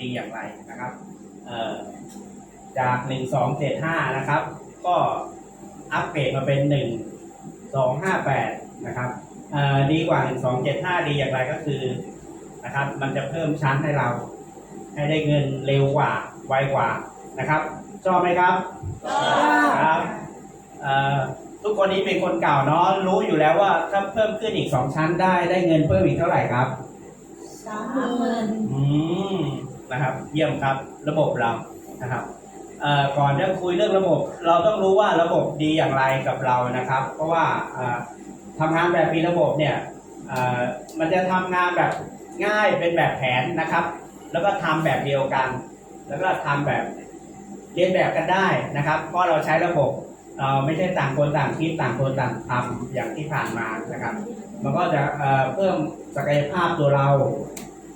ดีอย่างไรนะครับเอ่อจากหนึ่งสองเจ็ดห้านะครับ ก็อัปเกรดมาเป็นหนึ่งสองห้าแปดนะครับเอ่อดีกว่าหนึ่งสองเจ็ดห้าดีอย่างไรก็คือนะครับ มันจะเพิ่มชั้นให้เรา ให้ได้เงินเร็วกว่า ไวกว่านะครับ ชอบไหมครับครับเอ่อทุกคนนี้เป็นคนเก่าเนาะรู้อยู่แล้วว่าถ้าเพิ่มขึ้นอีกสองชั้นได้ได้เงินเพิ่มอีกเท่าไหร่ครับสามหมื่นอืม นะครับ เยี่ยมครับ ระบบเรานะครับก่อนจะคุยเรื่องระบบ เราต้องรู้ว่าระบบดีอย่างไรกับเรานะครับ เพราะว่าเอ่อทำงานแบบมีระบบเนี่ยมันจะทำงานแบบง่ายเป็นแบบแผนนะครับ แล้วก็ทำแบบเดียวกัน แล้วก็ทำแบบเรียนแบบกันได้นะครับ เพราะเราใช้ระบบเราไม่ใช่ต่างคนต่างคิดต่างคนต่างทำอย่างที่ผ่านมานะครับ มันก็จะเพิ่มศักยภาพตัวเรา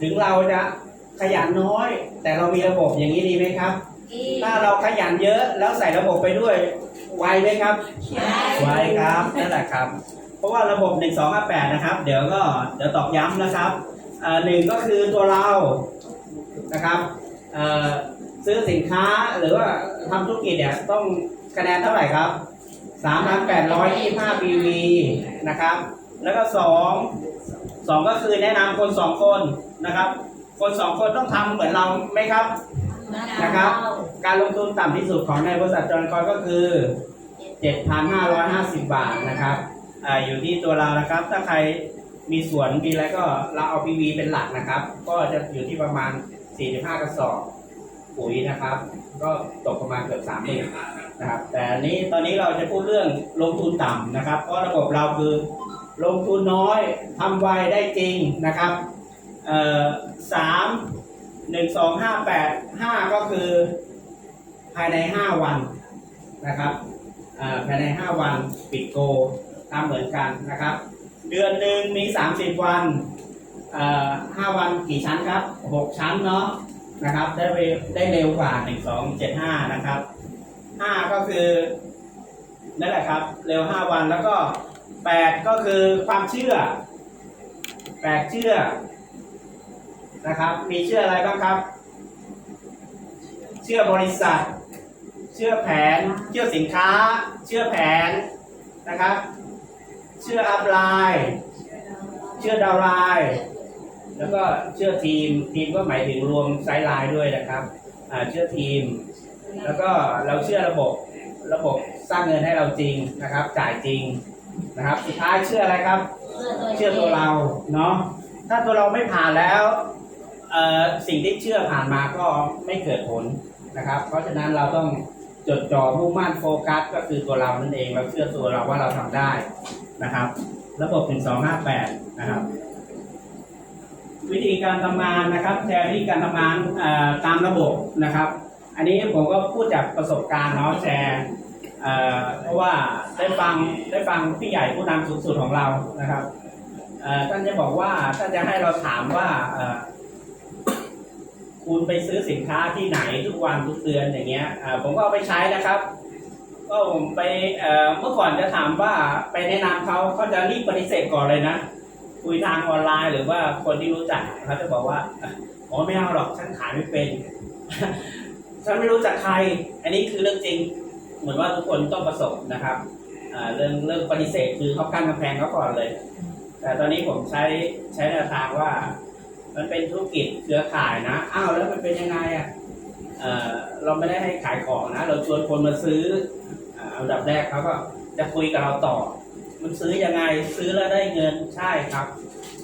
ถึงเราจะ ขยันน้อย แต่เรามีระบบอย่างนี้ดีไหมครับอีถ้าเราขยันเยอะแล้วใส่ระบบไปด้วยไวไหมครับไวครับนั่นแหละครับ เพราะว่าระบบ1 2 5 8นะครับ เดี๋ยวก็เดี๋ยวตอกย้ำนะครับเอ่อหนึ่งก็คือตัวเรานะครับเอ่อซื้อสินค้าหรือว่าทำธุรกิจเนี่ยต้องคะแนนเท่าไหร่ครับ3,825 PV นะครับ แล้วก็สองสองก็คือแนะนำคนสองคนนะครับ คนสองคนต้องทำเหมือนเราไหมครับนะครับ การลงทุนต่ำที่สุดของในบริษัทจอยคอยก็คือ 7,550 บาทนะครับออยู่ที่ตัวเรานะครับ ถ้าใครมีสวนมีอะไรก็เราเอา PV เป็นหลักนะครับ ก็จะอยู่ที่ประมาณ 45 กระสอบปุ๋ยนะครับ ก็ตกประมาณเกือบ3 0 0 0 0นะครับ แต่อันนี้ตอนนี้เราจะพูดเรื่องลงทุนต่ำนะครับ เพราะระบบเราคือลงทุนน้อยทำไวได้จริงนะครับ สามหนึ่งสองห้าแปดห้าก็คือภายใน5วันนะครับอ่าภายใน5วันปิดโกตามเหมือนกันนะครับ เดือนหนึ่งมี30วันอ่าวันกี่ชั้นครับ6ชั้นเนาะนะครับได้ได้เร็วกว่า1 2 7 5นะครับ5ก็คือนั่นแหละครับ เร็ว5วันแล้วก็8ก็คือความเชื่อ8เชื่อ นะครับ มีเชื่ออะไรบ้างครับเชื่อบริษัทเชื่อแผนเชื่อสินค้าเชื่อแผนนะครับเชื่ออัพไลน์เชื่อดาวไลน์แล้วก็เชื่อทีมทีมก็หมายถึงรวมไซด์ไลน์ด้วยนะครับเชื่อทีม แล้วก็เราเชื่อระบบระบบสร้างเงินให้เราจริงนะครับ จ่ายจริงนะครับ สุดท้ายเชื่ออะไรครับ เชื่อตัวเราเนาะถ้าตัวเราไม่ผ่านแล้ว สิ่งที่เชื่อผ่านมาก็ไม่เกิดผลนะครับ เพราะฉะนั้นเราต้องจดจ่อมุ่งมั่นโฟกัส ก็คือตัวเรานั่นเองเราเชื่อตัวเราว่าเราทำได้นะครับ ระบบ1 2 5 8นะครับ วิธีการทำงานนะครับแชร์วิธีการทำงานตามระบบนะครับ อันนี้ผมก็พูดจากประสบการณ์เนาะแชร์เพราะว่าได้ฟังได้ฟังพี่ใหญ่ผู้นำสูงสุดของเรานะครับท่านจะบอกว่าท่านจะให้เราถามว่า คุณไปซื้อสินค้าที่ไหนทุกวันทุกเดือนอย่างเงี้ยอ่อผมก็เอาไปใช้นะครับ ก็ผมไปเอ่อเมื่อก่อนจะถามว่าไปแนะนำเขาเขาจะรีบปฏิเสธก่อนเลยนะ คุยทางออนไลน์หรือว่าคนที่รู้จักเขาจะบอกว่าอ๋อไม่เอาหรอกฉันขายไม่เป็น ฉันไม่รู้จักใคร อันนี้คือเรื่องจริงเหมือนว่าทุกคนต้องประสบนะครับเรื่องเรื่องปฏิเสธคือเขากั้นกำแพงเขาก่อนเลย แต่ตอนนี้ผมใช้ใช้แนวทางว่า มันเป็นธุรกิจเครือข่ายนะ อ้าวแล้วมันเป็นยังไงอะเออเราไม่ได้ให้ขายของนะ เราชวนคนมาซื้ออ่าอันดับแรกเขาก็จะคุยกับเราต่อ มันซื้อยังไงซื้อแล้วได้เงินใช่ครับ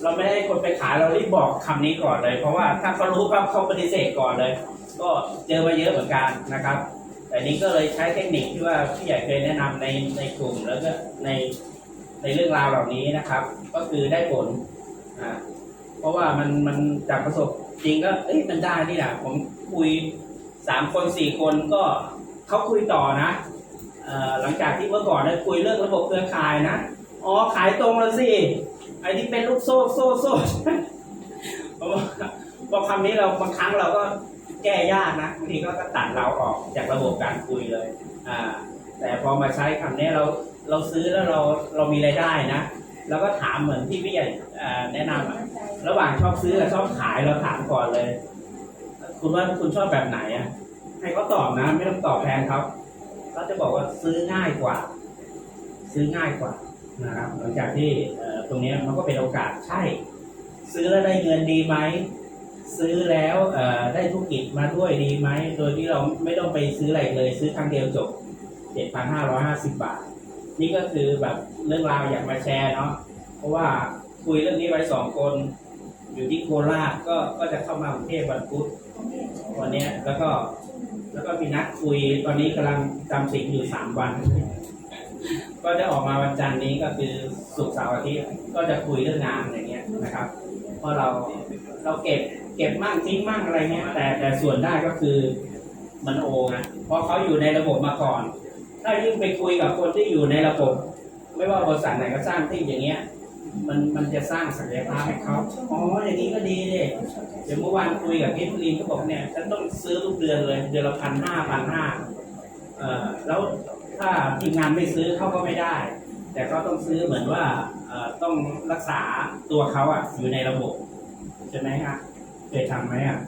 เราไม่ได้ให้คนไปขายเรารีบบอกคำนี้ก่อนเลย เพราะว่าถ้าเขารู้ปั๊บเขาปฏิเสธก่อนเลย ก็เจอมาเยอะเหมือนกันนะครับ แต่นี้ก็เลยใช้เทคนิคที่ว่าพี่ใหญ่เคยแนะนำในในกลุ่มแล้วก็ในในเรื่องราวเหล่านี้นะครับ ก็คือได้ผลอ่า เพราะว่ามันมันจากประสบจริงก็เอ้ยมันได้นี่แหละผมคุยสามคนสี่คนก็เขาคุยต่อนะเอ่อหลังจากที่เมื่อก่อนเนี่ยคุยเรื่องระบบเครือข่ายนะอ๋อขายตรงแล้วสิไอ้ที่เป็นลูกโซ่โซ่โซ่บอกบอคำนี้เราบางครั้งเราก็แก้ยากนะบางทีก็ตัดเราออกจากระบบการคุยเลยอ่าแต่พอมาใช้คำนี้เราเราซื้อแล้วเราเรามีรายได้นะเราก็ถามเหมือนที่พี่ใหญ่แนะนำ ระหว่างชอบซื้อกับชอบขายเราถามก่อนเลย คุณว่าคุณชอบแบบไหนอะให้เขาตอบนะ ไม่ต้องตอบแทนเขาเขาจะบอกว่าซื้อง่ายกว่า ซื้อง่ายกว่านะครับหลังจากที่ตรงนี้มันก็เป็นโอกาสใช่ ซื้อแล้วได้เงินดีไหมซื้อแล้วได้ธุรกิจมาด้วยดีไหมโดยที่เราไม่ต้องไปซื้ออะไรเลย ซื้อครั้งเดียวจบเจ็ดพันห้าร้อยห้าสิบบาท นี่ก็คือแบบเรื่องราวอยากมาแชร์เนาะเพราะว่าคุยเรื่องนี้ไว้สองคน อยู่ที่โคราชก็ก็จะเข้ามากรุงเทพวันพุธวันนี้แล้วก็แล้วก็มีนัดคุยตอนนี้กำลังจำสิงอยู่สามวัน ก็จะออกมาวันจันทร์นี้ก็คือศุกเสาร์อาทิตย์ก็จะคุยเรื่องงานอย่างเงี้ยนะครับ เพราะเราเราเก็บเก็บมั่งทิ้งมั่งอะไรเงี้ยแต่แต่ส่วนได้ก็คือมันโอไงเพราะเขาอยู่ในระบบมาก่อน ถ้ายิ่งไปคุยกับคนที่อยู่ในระบบ ไม่ว่าบริษัทไหนก็สร้างที่อย่างเงี้ย มันมันจะสร้างศักยภาพให้เขาอ๋ออย่างนี้ก็ดีดิเดี๋ยวเมื่อวานคุยกับพี่พลีนก็บอกเนี่ยฉันต้องซื้อทุกเดือนเลยเดือนละพันห้าพันห้าเอ่อแล้วถ้าทีมงานไม่ซื้อเขาก็ไม่ได้ แต่ก็ต้องซื้อเหมือนว่าเอ่อต้องรักษาตัวเขาอะอยู่ในระบบใช่ไหมฮะเคยทำไหมอะ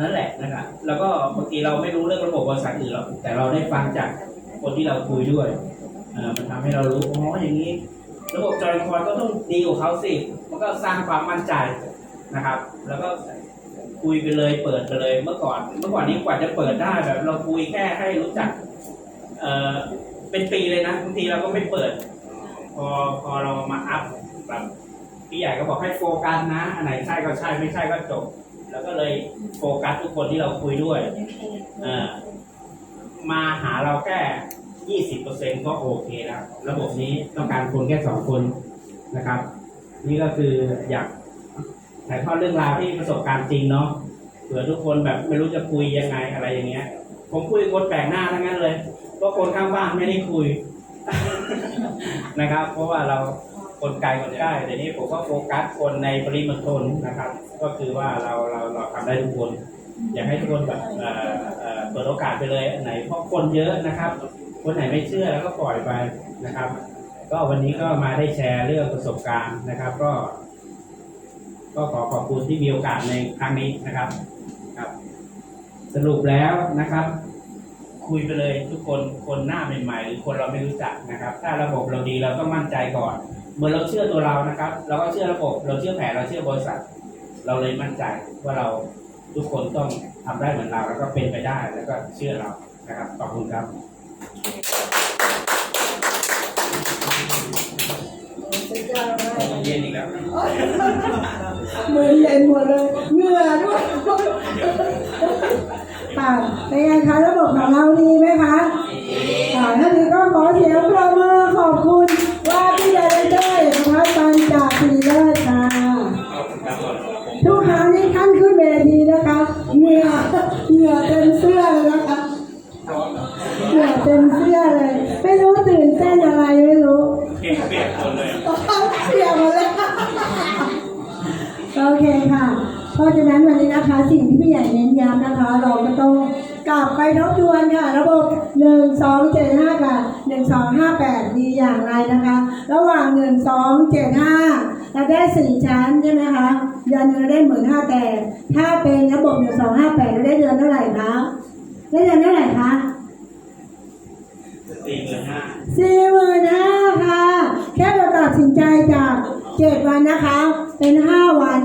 นั่นแหละนะครับแล้วก็บางทีเราไม่รู้เรื่องระบบบริษัทอื่นหรอกแต่เราได้ฟังจากคนที่เราคุยด้วยเอ่อมันทำให้เรารู้อ๋ออย่างนี้ ระบบจอยคอยก็ต้องดีกว่าเขาสิ มันก็สร้างความมั่นใจนะครับ แล้วก็คุยไปเลยเปิดไปเลยเมื่อก่อน เมื่อก่อนนี้กว่าจะเปิดได้แบบเราคุยแค่ให้รู้จักเอ่อเป็นปีเลยนะบางทีเราก็ไม่เปิด พอพอเรามาอัพแบบพี่ใหญ่ก็บอกให้โฟกัสนะอันไหนใช่ก็ใช่ไม่ใช่ก็จบ แล้วก็เลยโฟกัสทุกคนที่เราคุยด้วย เออมาหาเราแค่ ยี่สิบเปอร์เซ็นก็โอเคแล้ว ระบบนี้ต้องการคนแค่สองคนนะครับ นี่ก็คืออยากถ่ายทอดเรื่องราวที่ประสบการณ์จริงเนาะเผื่อทุกคนแบบไม่รู้จะคุยยังไงอะไรอย่างเงี้ย ผมคุยกับคนแปลกหน้าทั้งนั้นเลยเพราะคนข้างบ้านไม่ได้คุยนะครับ เพราะว่าเราคนไกลคนใกล้แต่นี้ผมก็โฟกัสคนในปริมณฑลนะครับ ก็คือว่าเราเราเราทำได้ทุกคน อยากให้ทุกคนแบบเอ่อเอ่อเปิดโอกาสไปเลยไหนเพราะคนเยอะนะครับ คนไหนไม่เชื่อแล้วก็ปล่อยไปนะครับ ก็วันนี้ก็มาได้แชร์เรื่องประสบการณ์นะครับ ก็ ก็ขอขอบคุณที่มีโอกาสในครั้งนี้นะครับครับ สรุปแล้วนะครับ คุยไปเลยทุกคนคนหน้าใหม่ๆหรือคนเราไม่รู้จักนะครับ ถ้าระบบเราดีเราต้องมั่นใจก่อนเมื่อเราเชื่อตัวเรานะครับ เราก็เชื่อระบบ เราเชื่อแผนเราเชื่อบริษัท เราเลยมั่นใจว่าเราทุกคนต้องทำได้เหมือนเรา แล้วก็เป็นไปได้แล้วก็เชื่อเรานะครับขอบคุณครับ เลยเย็นอีกแล้วมือเย็นหมดเลยเหงื่อด้วยค่ะเป็นไงคะระบบของเราดีไหมคะค่ะท่านนี้ก็ขอเสียงปรบมือขอบคุณว่าที่ใหญ่เลยนะคะปันจากสีเลิศค่ะขอบคุณครับผมทุกครั้งที่ท่านขึ้นเวทีนะคะเหงื่อเหงื่อเต็ม ตื่นเต้นอะไรไม่รู้เปียกเปียกหมดเลยเสียหมดเลยโอเคค่ะ เพราะฉะนั้นวันนี้นะคะ สิ่งที่พี่ใหญ่เน้นย้ำนะคะ เราก็ต้องกลับไปทบทวนค่ะ ระบบ1 2 7 5กับ1 2 5 8ดีอย่างไรนะคะ ระหว่าง1 2 7 5เราได้4ชั้นใช่ไหมคะเดือนหนึงเราได้หมื่นห้าแต่ ถ้าเป็นระบบ1 2 5 8เราได้เดือนเท่าไหร่คะได้เดือนเท่าไหร่คะ สี่หมื่นห้าสี่หมื่นห้าค่ะ แค่เราตัดสินใจจากเจ็ดวันนะคะ เป็นห้าวัน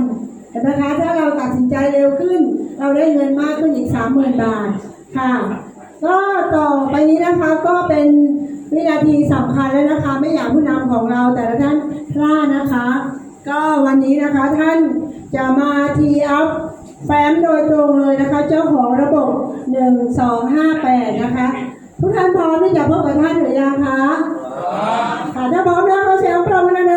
เห็นไหมคะถ้าเราตัดสินใจเร็วขึ้น เราได้เงินมากขึ้นอีกสามหมื่นบาทค่ะ ก็ต่อไปนี้นะคะก็เป็นวินาทีสำคัญแล้วนะคะ ไม่อยากผู้นำของเราแต่ละท่านพลาดนะคะ ก็วันนี้นะคะท่านจะมาทีอัพแฟ้มโดยตรงเลยนะคะ เจ้าของระบบ 1258 นะคะ ทุกท่านพร้อมที่จะพบกับท่านหรือยังคะค่ะถ้าพร้อมแล้วขอเสียงปรบมือหน่อย